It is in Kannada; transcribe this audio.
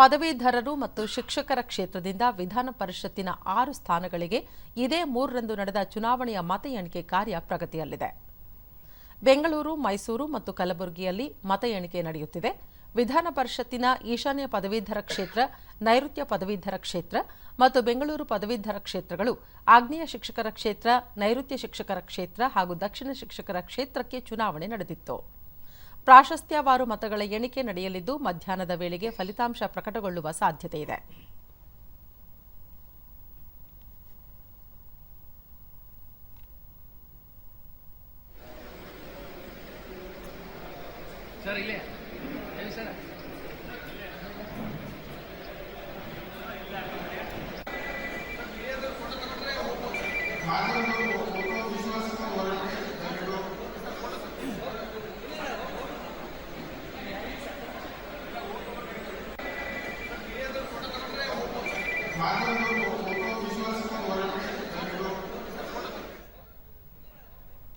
ಪದವೀಧರರು ಮತ್ತು ಶಿಕ್ಷಕರ ಕ್ಷೇತ್ರದಿಂದ ವಿಧಾನ ಪರಿಷತ್ತಿನ ಆರು ಸ್ಥಾನಗಳಿಗೆ ಇದೇ ಮೂರರಂದು ನಡೆದ ಚುನಾವಣೆಯ ಮತ ಎಣಿಕೆ ಕಾರ್ಯ ಪ್ರಗತಿಯಲ್ಲಿದೆ. ಬೆಂಗಳೂರು, ಮೈಸೂರು ಮತ್ತು ಕಲಬುರಗಿಯಲ್ಲಿ ಮತ ಎಣಿಕೆ ನಡೆಯುತ್ತಿದೆ. ವಿಧಾನ ಪರಿಷತ್ತಿನ ಈಶಾನ್ಯ ಪದವೀಧರ ಕ್ಷೇತ್ರ, ನೈಋತ್ಯ ಪದವೀಧರ ಕ್ಷೇತ್ರ ಮತ್ತು ಬೆಂಗಳೂರು ಪದವೀಧರ ಕ್ಷೇತ್ರಗಳು ಆಗ್ನೇಯ ಶಿಕ್ಷಕರ ಕ್ಷೇತ್ರ, ನೈಋತ್ಯ ಶಿಕ್ಷಕರ ಕ್ಷೇತ್ರ ಹಾಗೂ ದಕ್ಷಿಣ ಶಿಕ್ಷಕರ ಕ್ಷೇತ್ರಕ್ಕೆ ಚುನಾವಣೆ ನಡೆದಿತ್ತು. ಪ್ರಾಶಸ್ತ್ಯವಾರು ಮತಗಳ ಎಣಿಕೆ ನಡೆಯಲಿದ್ದು ಮಧ್ಯಾಹ್ನದ ವೇಳೆಗೆ ಫಲಿತಾಂಶ ಪ್ರಕಟಗೊಳ್ಳುವ ಸಾಧ್ಯತೆ ಇದೆ Thank ಇಲ್ಲೇ కార్యాలయంలో